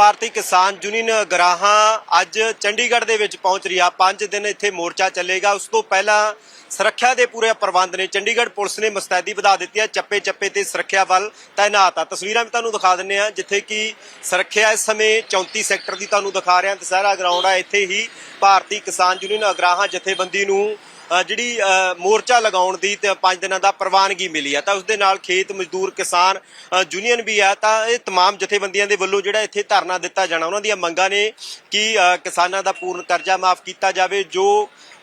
ਭਾਰਤੀ ਕਿਸਾਨ ਯੂਨੀਅਨ ਗਰਾਹਾਂ ਅੱਜ ਚੰਡੀਗੜ੍ਹ ਦੇ ਵਿੱਚ ਪਹੁੰਚ ਰਹੀ ਆ। 5 ਦਿਨ ਇੱਥੇ ਮੋਰਚਾ ਚੱਲੇਗਾ। ਉਸ ਤੋਂ ਪਹਿਲਾਂ ਸੁਰੱਖਿਆ ਦੇ ਪੂਰੇ ਪ੍ਰਬੰਧ ਨੇ ਚੰਡੀਗੜ੍ਹ ਪੁਲਿਸ ਨੇ ਮੁਸਤੈਦੀ ਵਧਾ ਦਿੱਤੀ ਹੈ। ਚੱਪੇ ਚੱਪੇ ਤੇ ਸੁਰੱਖਿਆ ਵੱਲ ਤਾਇਨਾਤ ਆ। ਤਸਵੀਰਾਂ ਵੀ ਤੁਹਾਨੂੰ ਦਿਖਾ ਦਿੰਨੇ ਆ ਜਿੱਥੇ ਕਿ ਸੁਰੱਖਿਆ ਇਸ ਸਮੇਂ 34 ਸੈਕਟਰ ਦੀ ਤੁਹਾਨੂੰ ਦਿਖਾ ਰਿਹਾ। ਦਸਹਿਰਾ ਗਰਾਊਂਡ ਆ। ਇੱਥੇ ਹੀ ਭਾਰਤੀ ਕਿਸਾਨ ਯੂਨੀਅਨ ਅਗਰਾਹਾਂ ਜਥੇਬੰਦੀ ਨੂੰ ਜਿਹੜੀ ਅ, ਮੋਰਚਾ ਲਗਾਉਣ ਦੀ ਤੇ 5 ਦਿਨਾਂ ਦਾ ਪ੍ਰਵਾਨਗੀ ਮਿਲੀ ਆ ਤਾਂ ਉਸ ਦੇ ਨਾਲ ਖੇਤ ਮਜ਼ਦੂਰ ਕਿਸਾਨ ਅ, ਯੂਨੀਅਨ ਵੀ ਆ ਤਾਂ ਇਹ तमाम ਜਥੇਬੰਦੀਆਂ ਦੇ ਵੱਲੋਂ ਜਿਹੜਾ ਇੱਥੇ ਧਰਨਾ ਦਿੱਤਾ ਜਾਣਾ ਉਹਨਾਂ ਦੀਆਂ ਮੰਗਾਂ ਨੇ ਕਿ ਅ, ਕਿਸਾਨਾਂ ਦਾ ਪੂਰਨ ਕਰਜ਼ਾ ਮਾਫ ਕੀਤਾ ਜਾਵੇ ਜੋ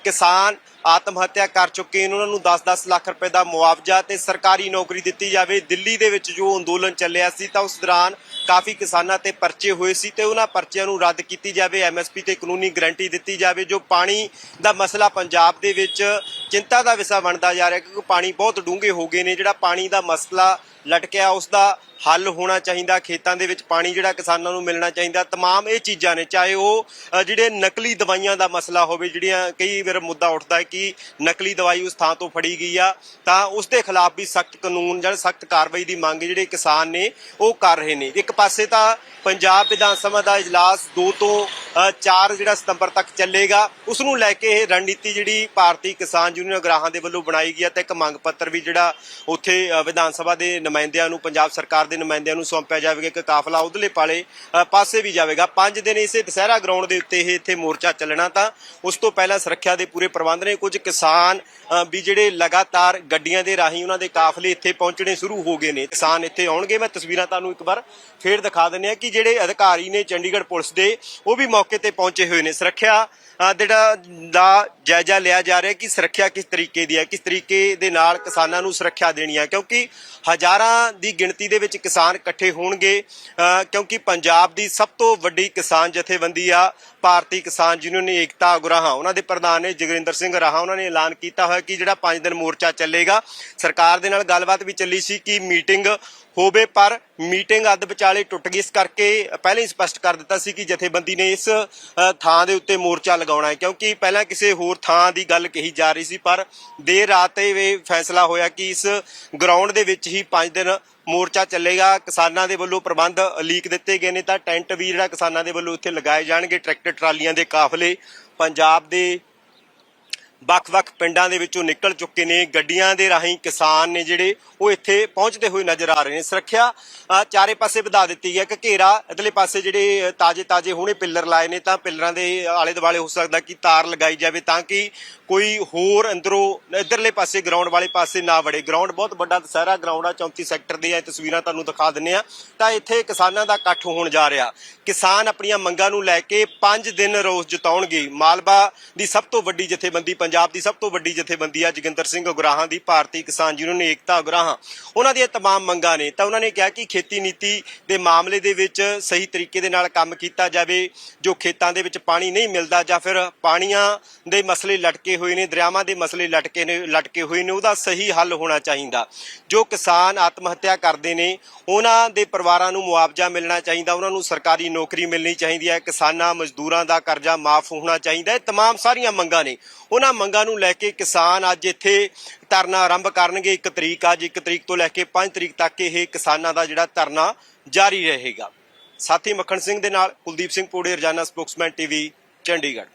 ਕਿਸਾਨ ਆਤਮ ਹੱਤਿਆ ਕਰ ਚੁੱਕੇ ਨੇ। ਉਹਨਾਂ ਨੂੰ 10-10 ਲੱਖ ਰੁਪਏ ਦਾ ਮੁਆਵਜ਼ਾ ਤੇ ਸਰਕਾਰੀ ਨੌਕਰੀ ਦਿੱਤੀ ਜਾਵੇ। ਦਿੱਲੀ ਦੇ ਵਿੱਚ ਜੋ ਅੰਦੋਲਨ ਚੱਲਿਆ ਸੀ ਤਾਂ ਉਸ ਦੌਰਾਨ ਕਾਫੀ ਕਿਸਾਨਾਂ ਤੇ ਪਰਚੇ ਹੋਏ ਸੀ ਤੇ ਉਹਨਾਂ ਪਰਚਿਆਂ ਨੂੰ ਰੱਦ ਕੀਤੀ ਜਾਵੇ। ਐਮਐਸਪੀ ਤੇ ਕਾਨੂੰਨੀ ਗਰੰਟੀ ਦਿੱਤੀ ਜਾਵੇ, ਜੋ ਪਾਣੀ ਦਾ ਮਸਲਾ ਪੰਜਾਬ ਦੇ ਵਿੱਚ ਚਿੰਤਾ ਦਾ ਵਿਸ਼ਾ ਬਣਦਾ ਜਾ ਰਿਹਾ ਕਿਉਂਕਿ ਪਾਣੀ ਬਹੁਤ ਡੂੰਘੇ ਹੋ ਗਏ ਨੇ ਜਿਹੜਾ ਪਾਣੀ ਦਾ ਮਸਲਾ ਲਟਕਿਆ ਉਸ ਦਾ ਹੱਲ ਹੋਣਾ ਚਾਹੀਦਾ ਖੇਤਾਂ ਦੇ ਵਿੱਚ ਪਾਣੀ ਜਿਹੜਾ ਕਿਸਾਨਾਂ ਨੂੰ ਮਿਲਣਾ ਚਾਹੀਦਾ तमाम ਇਹ ਚੀਜ਼ਾਂ ਨੇ ਚਾਹੇ ਉਹ ਅ, ਜਿਹੜੇ ਨਕਲੀ ਦਵਾਈਆਂ ਦਾ ਮਸਲਾ ਹੋਵੇ ਜਿਹੜੀਆਂ ਕਈ ਵਾਰ ਮੁੱਦਾ ਉੱਠਦਾ ਹੈ ਕਿ ਨਕਲੀ ਦਵਾਈ ਉਸ ਥਾਂ ਤੋਂ ਫੜੀ ਗਈ ਆ ਤਾਂ ਉਸ ਦੇ ਖਿਲਾਫ ਵੀ ਸਖਤ ਕਾਨੂੰਨ ਜਾਂ ਸਖਤ ਕਾਰਵਾਈ ਦੀ ਮੰਗ ਜਿਹੜੇ ਕਿਸਾਨ ਨੇ ਉਹ ਕਰ ਰਹੇ ਨੇ ਇੱਕ ਪਾਸੇ ਤਾਂ ਪੰਜਾਬ ਵਿਧਾਨ ਸਭਾ ਦਾ ਇਜਲਾਸ 2 ਤੋਂ 4 ਜਿਹੜਾ ਸਤੰਬਰ ਤੱਕ ਚੱਲੇਗਾ ਉਸ ਨੂੰ ਲੈ ਕੇ ਇਹ ਰਣਨੀਤੀ ਜਿਹੜੀ ਭਾਰਤੀ ਕਿਸਾਨ ਯੂਨੀਅਨ ਗ੍ਰਾਹਾਂ ਦੇ ਵੱਲੋਂ ਬਣਾਈ ਗਈ ਹੈ ਤੇ ਇੱਕ ਮੰਗ ਪੱਤਰ ਵੀ ਜਿਹੜਾ ਉੱਥੇ ਵਿਧਾਨ ਸਭਾ ਦੇ ਨੁਮਾਇੰਦਿਆਂ ਨੂੰ, ਪੰਜਾਬ ਸਰਕਾਰ ਦੇ ਨੁਮਾਇੰਦਿਆਂ ਨੂੰ ਸੌਂਪਿਆ ਜਾਵੇਗਾ, ਇੱਕ ਕਾਫਲਾ ਉਧਰਲੇ ਪਾਲੇ ਪਾਸੇ ਵੀ ਜਾਵੇਗਾ। 5 ਦਿਨ ਇਸੇ ਦਸਹਿਰਾ ਗਰਾਊਂਡ ਦੇ ਉੱਤੇ ਇਹ ਇੱਥੇ ਮੋਰਚਾ ਚੱਲਣਾ ਤਾਂ ਉਸ ਤੋਂ ਪਹਿਲਾਂ ਸੁਰੱਖਿਆ ਦੇ ਪੂਰੇ ਪ੍ਰਬੰਧ ਨੇ ਕੁਝ ਕਿਸਾਨ ਵੀ ਜਿਹੜੇ ਲਗਾਤਾਰ ਗੱਡੀਆਂ ਦੇ ਰਾਹੀਂ ਉਹਨਾਂ ਦੇ ਕਾਫਲੇ ਇੱਥੇ ਪਹੁੰਚਣੇ ਸ਼ੁਰੂ ਹੋ ਗਏ ਨੇ। ਕਿਸਾਨ ਇੱਥੇ ਆਉਣਗੇ, ਮੈਂ ਤਸਵੀਰਾਂ ਤੁਹਾਨੂੰ ਇੱਕ ਵਾਰ ਫੇਰ ਦਿਖਾ ਦਿੰਨੇ ਆ ਕਿ ਜਿਹੜੇ ਅਧਿਕਾਰੀ ਨੇ ਚੰਡੀਗੜ੍ਹ ਪੁਲਿਸ ਦੇ, ਉਹ ਵੀ ਮੌਕੇ ਤੇ ਪਹੁੰਚੇ ਹੋਏ ਨੇ। ਸੁਰੱਖਿਆ ਜਿਹੜਾ ਦਾ ਜਾਇਜ਼ਾ ਲਿਆ ਜਾ ਰਿਹਾ ਕਿ ਸੁਰੱਖਿਆ ਕਿਸ ਤਰੀਕੇ ਦੀ ਹੈ ਕਿਸ ਤਰੀਕੇ ਦੇ ਨਾਲ ਕਿਸਾਨਾਂ ਨੂੰ ਸੁਰੱਖਿਆ ਦੇਣੀ ਹੈ ਕਿਉਂਕਿ ਹਜ਼ਾਰਾਂ ਦੀ ਗਿਣਤੀ ਦੇ ਵਿੱਚ ਕਿਸਾਨ ਇਕੱਠੇ ਹੋਣਗੇ ਕਿਉਂਕਿ ਪੰਜਾਬ ਦੀ ਸਭ ਤੋਂ ਵੱਡੀ ਕਿਸਾਨ ਜਥੇਬੰਦੀ ਆ, ਭਾਰਤੀ ਕਿਸਾਨ ਯੂਨੀਅਨ ਏਕਤਾ ਅਗਰਾਹਾਂ ਉਹਨਾਂ ਦੇ ਪ੍ਰਧਾਨ ਨੇ ਜਗਰਿੰਦਰ ਸਿੰਘ ਰਾਹਾ, ਉਹਨਾਂ ਨੇ ਐਲਾਨ ਕੀਤਾ ਹੋਇਆ ਕਿ ਜਿਹੜਾ 5 ਦਿਨ ਮੋਰਚਾ ਚੱਲੇਗਾ, ਸਰਕਾਰ ਦੇ ਨਾਲ ਗੱਲਬਾਤ ਵੀ ਚੱਲੀ ਸੀ ਕਿ ਮੀਟਿੰਗ ਹੋਵੇ, ਪਰ ਮੀਟਿੰਗ ਅੱਧ ਵਿਚਾਲੇ ਟੁੱਟ ਗਈ, ਇਸ ਕਰਕੇ ਪਹਿਲਾਂ ਹੀ ਸਪਸ਼ਟ ਕਰ ਦਿੱਤਾ ਸੀ ਕਿ ਜਥੇਬੰਦੀ ਨੇ ਇਸ ਥਾਂ ਦੇ ਉੱਤੇ ਮੋਰਚਾ ਲਗਾਉਣਾ ਹੈ, ਕਿਉਂਕਿ ਪਹਿਲਾਂ ਕਿਸੇ ਹੋਰ ਥਾਂ ਦੀ ਗੱਲ ਕਹੀ ਜਾ ਰਹੀ ਸੀ ਪਰ ਦੇਰ ਰਾਤ ਇਹ ਫੈਸਲਾ ਹੋਇਆ ਕਿ ਇਸ ਗਰਾਊਂਡ ਦੇ ਵਿੱਚ ਹੀ 5 ਦਿਨ ਮੋਰਚਾ ਚੱਲੇਗਾ। ਕਿਸਾਨਾਂ ਦੇ ਵੱਲੋਂ ਪ੍ਰਬੰਧ ਲੀਕ ਦਿੱਤੇ ਗਏ ਨੇ ਤਾਂ ਟੈਂਟ ਵੀ ਜਿਹੜਾ ਕਿਸਾਨਾਂ ਦੇ ਵੱਲੋਂ ਇੱਥੇ ਲਗਾਏ ਜਾਣਗੇ, ਟਰੈਕਟਰ ਟਰਾਲੀਆਂ ਦੇ ਕਾਫਲੇ। ਪੰਜਾਬ ਦੇ ਵੱਖ-ਵੱਖ ਪਿੰਡਾਂ ਦੇ ਵਿੱਚੋਂ ਨਿਕਲ ਚੁੱਕੇ ਨੇ। ਗੱਡੀਆਂ ਦੇ ਰਾਹੀਂ ਕਿਸਾਨ ਨੇ ਜਿਹੜੇ ਉਹ ਇੱਥੇ ਪਹੁੰਚਦੇ ਹੋਏ ਨਜ਼ਰ ਆ ਰਹੇ ਨੇ। ਸੁਰੱਖਿਆ ਚਾਰੇ ਪਾਸੇ ਵਧਾ ਦਿੱਤੀ ਹੈ। ਕਿ ਘੇਰਾ ਇਧਰਲੇ ਪਾਸੇ ਜਿਹੜੇ ਤਾਜੇ-ਤਾਜੇ ਹੁਣੇ ਪਿੱਲਰ ਲਾਏ ਨੇ ਤਾਂ ਪਿੱਲਰਾਂ ਦੇ ਆਲੇ ਦੁਆਲੇ ਹੋ ਸਕਦਾ ਕਿ ਤਾਰ ਲਗਾਈ ਜਾਵੇ ਤਾਂ ਕਿ ਕੋਈ ਹੋਰ ਅੰਦਰੋਂ ਇਧਰਲੇ ਪਾਸੇ ਗਰਾਊਂਡ ਵਾਲੇ ਪਾਸੇ ਨਾ ਵੜੇ। ਗਰਾਊਂਡ ਬਹੁਤ ਵੱਡਾ ਦਸਹਿਰਾ ਗਰਾਊਂਡ ਆ 34 ਸੈਕਟਰ ਦੇ ਆ। ਤਸਵੀਰਾਂ ਤੁਹਾਨੂੰ ਦਿਖਾ ਦਿੰਨੇ ਆ ਤਾਂ ਇੱਥੇ ਕਿਸਾਨਾਂ ਦਾ ਇਕੱਠ ਹੋਣ ਜਾ ਰਿਹਾ। ਕਿਸਾਨ ਆਪਣੀਆਂ ਮੰਗਾਂ ਨੂੰ ਲੈ ਕੇ 5 ਦਿਨ ਰੋਸ ਜਤਾਉਣਗੇ। ਮਾਲਵਾ ਦੀ ਸਭ ਤੋਂ ਵੱਡੀ ਜਥੇਬੰਦੀ ਪੰਜਾਬ ਦੀ ਸਭ ਤੋਂ ਵੱਡੀ ਜਥੇਬੰਦੀ ਆ ਜੋਗਿੰਦਰ ਸਿੰਘ ਉਗਰਾਹਾਂ ਦੀ ਭਾਰਤੀ ਕਿਸਾਨ ਯੂਨੀਅਨ ਏਕਤਾ ਉਗਰਾਹਾਂ ਉਹਨਾਂ ਦੀਆਂ तमाम ਮੰਗਾਂ ਨੇ ਤਾਂ ਉਹਨਾਂ ਨੇ ਕਿਹਾ ਕਿ ਖੇਤੀ ਨੀਤੀ ਦੇ ਮਾਮਲੇ ਦੇ ਵਿੱਚ ਸਹੀ ਤਰੀਕੇ ਦੇ ਨਾਲ ਕੰਮ ਕੀਤਾ ਜਾਵੇ ਜੋ ਖੇਤਾਂ ਦੇ ਵਿੱਚ ਪਾਣੀ ਨਹੀਂ ਮਿਲਦਾ ਜਾਂ ਫਿਰ ਪਾਣੀਆਂ ਦੇ ਮਸਲੇ ਲਟਕੇ ਹੋਏ ਨੇ ਦਰਿਆਵਾਂ ਦੇ ਮਸਲੇ ਲਟਕੇ ਨੇ ਲਟਕੇ ਹੋਏ ਨੇ ਉਹਦਾ ਸਹੀ ਹੱਲ ਹੋਣਾ ਚਾਹੀਦਾ ਜੋ ਕਿਸਾਨ ਆਤਮ ਹੱਤਿਆ ਕਰਦੇ ਨੇ ਉਹਨਾਂ ਦੇ ਪਰਿਵਾਰਾਂ ਨੂੰ ਮੁਆਵਜ਼ਾ ਮਿਲਣਾ ਚਾਹੀਦਾ ਉਹਨਾਂ ਨੂੰ ਸਰਕਾਰੀ ਨੌਕਰੀ ਮਿਲਣੀ ਚਾਹੀਦੀ ਹੈ ਕਿਸਾਨਾਂ ਮਜ਼ਦੂਰਾਂ ਦਾ ਕਰਜ਼ਾ ਮਾਫ ਹੋਣਾ ਚਾਹੀਦਾ ਇਹ तमाम ਸਾਰੀਆਂ ਮੰਗਾਂ ਨੇ ਉਹਨਾਂ ਮੰਗਾਂ ਨੂੰ ਲੈ ਕੇ ਕਿਸਾਨ ਅੱਜ ਇੱਥੇ ਧਰਨਾ ਆਰੰਭ ਕਰਨਗੇ। 1 ਤਰੀਕ ਅੱਜ 1 ਤਰੀਕ ਤੋਂ ਲੈ ਕੇ 5 ਤਰੀਕ ਤੱਕ ਇਹ ਕਿਸਾਨਾਂ ਦਾ ਜਿਹੜਾ ਧਰਨਾ ਜਾਰੀ ਰਹੇਗਾ। ਸਾਥੀ ਮੱਖਣ ਸਿੰਘ ਦੇ ਨਾਲ ਕੁਲਦੀਪ ਸਿੰਘ ਪੂੜੇ, ਰਜਾਨਾ ਸਪੋਕਸਮੈਨ ਟੀਵੀ, ਚੰਡੀਗੜ੍ਹ।